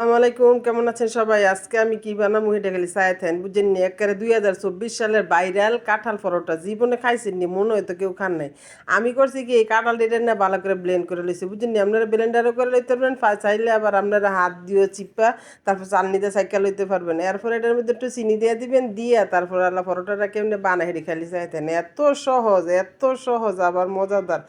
আসসালামাইকুম কেমন আছেন সবাই? আজকে আমি কি বানাবো হেঁটে গেলি সায়াথেন বুঝেন নি একেবারে দুই হাজার চব্বিশ সালের বাইরাল কাঁঠাল পরোটা, জীবনে খাইছেন নি মনে হয়তো কেউ খান নাই। আমি করছি কি, এই কাঁঠাল ডিটেন না ভালো করে ব্লেন্ড করে লইছি বুঝেন নি আপনারা ব্লেন্ডারও করে লইতে পারবেন চাইলে আবার আপনারা হাত দিয়ে চিপা, তারপর চালনিতে সাইকেল লইতে পারবেন। এরপর এটার মধ্যে একটু চিনি দিয়ে দিবেন, দিয়ে তারপর আল্লাহ পরোটাটা কেমনে বানা হেঁটে খালি চাইতেন এত সহজ এত সহজ, আবার মজাদার।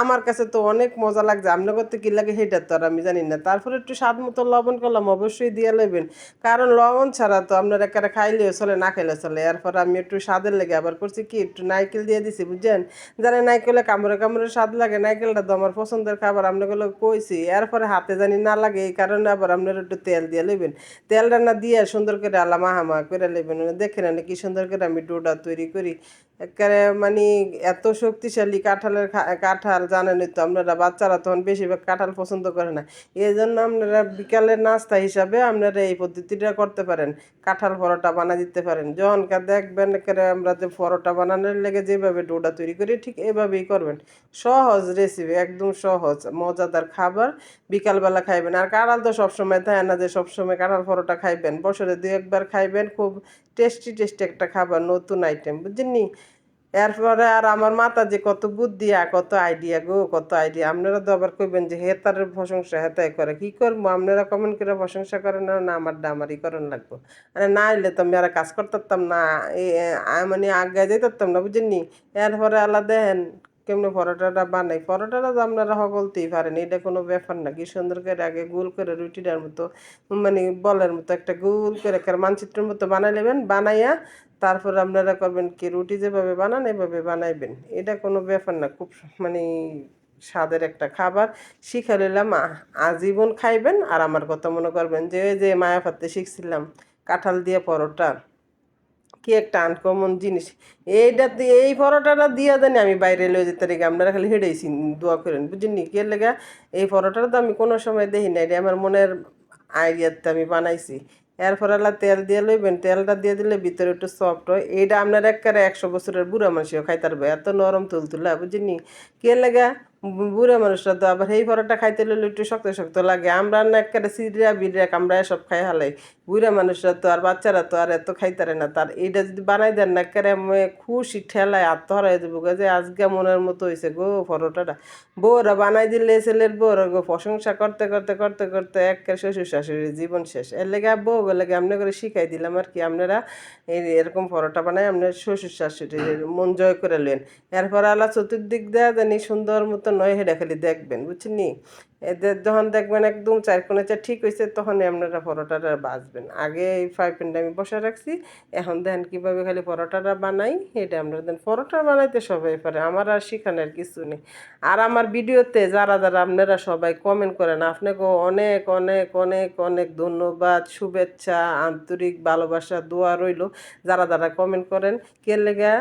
আমার কাছে তো অনেক মজা লাগছে আপনার করতে কি লাগে হেঁটার তো আর আমি জানি না। তারপরে একটু স্বাদ মতো লবণ করলাম অবশ্যই দিয়ে নেবেন কারণ লবণ ছাড়া তো আপনার একেবারে খাইলেও চলে, না খাইলে চলে। এরপর আমি একটু স্বাদের লেগে আবার করছি কি, একটু নারকেল দিয়ে দিছি, বুঝছেন? জানে নাইকেলে কামড়ে কামড়ে স্বাদ লাগে, নারকেলটা তো আমার পছন্দের খাবার আপনাগুলো কইছি। এরপরে হাতে জানি না লাগে, এই কারণে আবার আপনার একটু তেল দিয়ে নেবেন তেলটা না দিয়ে সুন্দর করে আলা মাহামা করে নেবেন দেখে না, কি সুন্দর করে আমি ডোটা তৈরি করি। একেবারে মানে এত শক্তিশালী কাঁঠালের কাঁঠাল জানেনই তো আপনারা, বাচ্চারা তখন বেশিরভাগ কাঁঠাল পছন্দ করে না। এই জন্য আপনারা বিকালের নাস্তা হিসাবে আপনারা এই পদ্ধতিটা করতে পারেন, কাঁঠাল পরোটা বানা দিতে পারেন। যখনকার দেখবেন একেবারে আমরা যে পরোটা বানানোর লেগে যেভাবে ডোটা তৈরি করি, ঠিক এভাবেই করবেন। সহজ রেসিপি একদম সহজ, মজাদার খাবার বিকালবেলা খাইবেন। আর কাঁঠাল তো সবসময় থাকে না যে সবসময় কাঁঠাল পরোটা খাইবেন। বছরে দু একবার খাইবেন, খুব টেস্টি টেস্টি একটা খাবার, নতুন আইটেম বুঝলি এরপরে আর আমার মাথা যে কত বুদ্ধি আর কত আইডিয়া গো, কত আইডিয়া আপনারা তো আবার কইবেন যে হেতারের প্রশংসা হেতাই করে। কি করব? আপনারা কমেন্ট করে প্রশংসা করেন না না আমার ডামারি করেন লাগবো। মানে না এলে তো আমি আর কাজ করতাম না মানে আগে যাইতাম না বুঝেননি এরপরে আলাদা দেখেন কেমনি পরোটাটা বানাই? পরোটাটা তো আপনারা সকলতেই পারেন, এটা কোনো ব্যাপার না। কি সুন্দর করে আগে গোল করে রুটিটার মতো মানে বলের মতো একটা গোল করে একটা মানচিত্রের মতো বানাই নেবেন, বানাইয়া তারপর আপনারা করবেন কি, রুটি যেভাবে বানান এভাবে বানাইবেন। এটা কোনো ব্যাপার না, খুব মানে স্বাদের একটা খাবার। শিখে নিলাম আজীবন খাইবেন। আর আমার কথা মনে করবেন যে যে মায়াফাতে শিখছিলাম, কাঁঠাল দিয়ে পরোটা। কি একটা আনকমন জিনিস? এইটা এই পরোটাটা দিয়া জানি আমি বাইরে লয়ে যেতে রেগে আপনারা খালি হেঁটেছি দোয়া করেন বুঝিনি কে লেগা, এই পরোটাটা তো আমি কোনো সময় দেখি না এটা আমার মনের আইডিয়াতে আমি বানাইছি। এরপর আল্লাহ তেল দিয়ে লইবেন, তেলটা দিয়ে দিলে ভিতরে একটু সফট হয়। এইটা আপনার একবারে একশো বছরের বুড়া মানুষও খাইতে পারবে, এত নরম তুলতুলা বুঝিনি কে লেগা বুড়া মানুষরা তো আবার এই পরোটা খাইতে লইলে একটু শক্ত শক্ত লাগে। আমরা না একেবারে সিরিয়া বিরিয়া আমরা এসব খাই হালাই। বুড়া মানুষরা তো আর বাচ্চারা তো আর এত খাইতারে না। তার এইটা যদি বানাই দেন না, একেবারে খুশি ঠেলায় আত্মহারা হয়ে যাব যে আজকে মনের মতো হয়েছে গো পরোটাটা। বউরা বানাই দিলে ছেলের বউরা গো প্রশংসা করতে করতে করতে করতে একের শ্বশুর শাশুড়ির জীবন শেষ। এর লেগে বউ লেগে আপনি করে শিখাই দিলাম আর কি। আপনারা এই এরকম পরোটা বানাই আপনার শ্বশুর শাশুড়ির মন জয় করে লেন এরপর আলা চতুর্দিক দেয়া জানি সুন্দর মতো নয় হেডা খালি দেখবেন বুঝছেন এদের যখন দেখবেন একদম চার কোণে চা ঠিক হয়েছে তখনই আপনারা পরোটাটা বাজবেন আগে এই ফ্রাই প্যানটা আমি বসে রাখছি, এখন দেখেন কীভাবে খালি পরোটাটা বানাই এটা আমরা দেন পরোটা বানাইতে সবাই পারে, আমার আর শিখানোর কিছু নেই। আর আমার ভিডিওতে যারা যারা আপনারা সবাই কমেন্ট করেন, আপনাকে অনেক অনেক অনেক অনেক ধন্যবাদ, শুভেচ্ছা, আন্তরিক ভালোবাসা, দোয়া রইল, যারা যারা কমেন্ট করেন কে লেগা?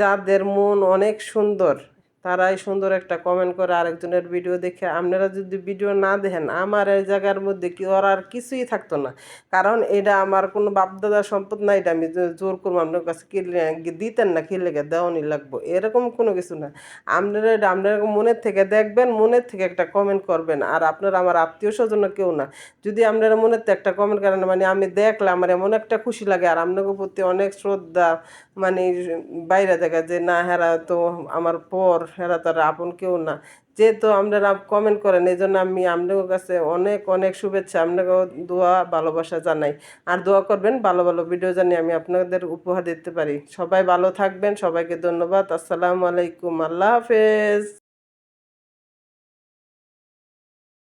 যাদের মন অনেক সুন্দর তারাই সুন্দর একটা কমেন্ট করে আরেকজনের ভিডিও দেখে। আপনারা যদি ভিডিও না দেখেন, আমার এই জায়গার মধ্যে কি ওর আর কিছুই থাকতো না। কারণ এটা আমার কোনো বাপদাদার সম্পদ না, এটা আমি জোর করব আপনার কাছে কি লে- দিতেন না কি লেগে দেওয়ানি লাগবো। এরকম কোনো কিছু না। আপনারা এটা, আপনার মনের থেকে দেখবেন, মনের থেকে একটা কমেন্ট করবেন। আর আপনারা আমার আত্মীয় স্বজন কেউ না। যদি আপনারা মনের থেকে একটা কমেন্ট করেন মানে আমি দেখলে আমার এমন একটা খুশি লাগে। আর আপনাদের প্রতি অনেক শ্রদ্ধা মানে বাইরে দেখা যে না হেরা তো আমার পর হেরা তার আপন কেউ না। যেহেতু আপনারা কমেন্ট করেন এই জন্য আমি আপনাদের কাছে অনেক অনেক শুভেচ্ছা। আপনাকেও দোয়া, ভালোবাসা জানাই। আর দোয়া করবেন, ভালো ভালো ভিডিও জানি আমি আপনাদের উপহার দিতে পারি। সবাই ভালো থাকবেন, সবাইকে ধন্যবাদ। আসসালামু আলাইকুম, আল্লাহ হাফেজ।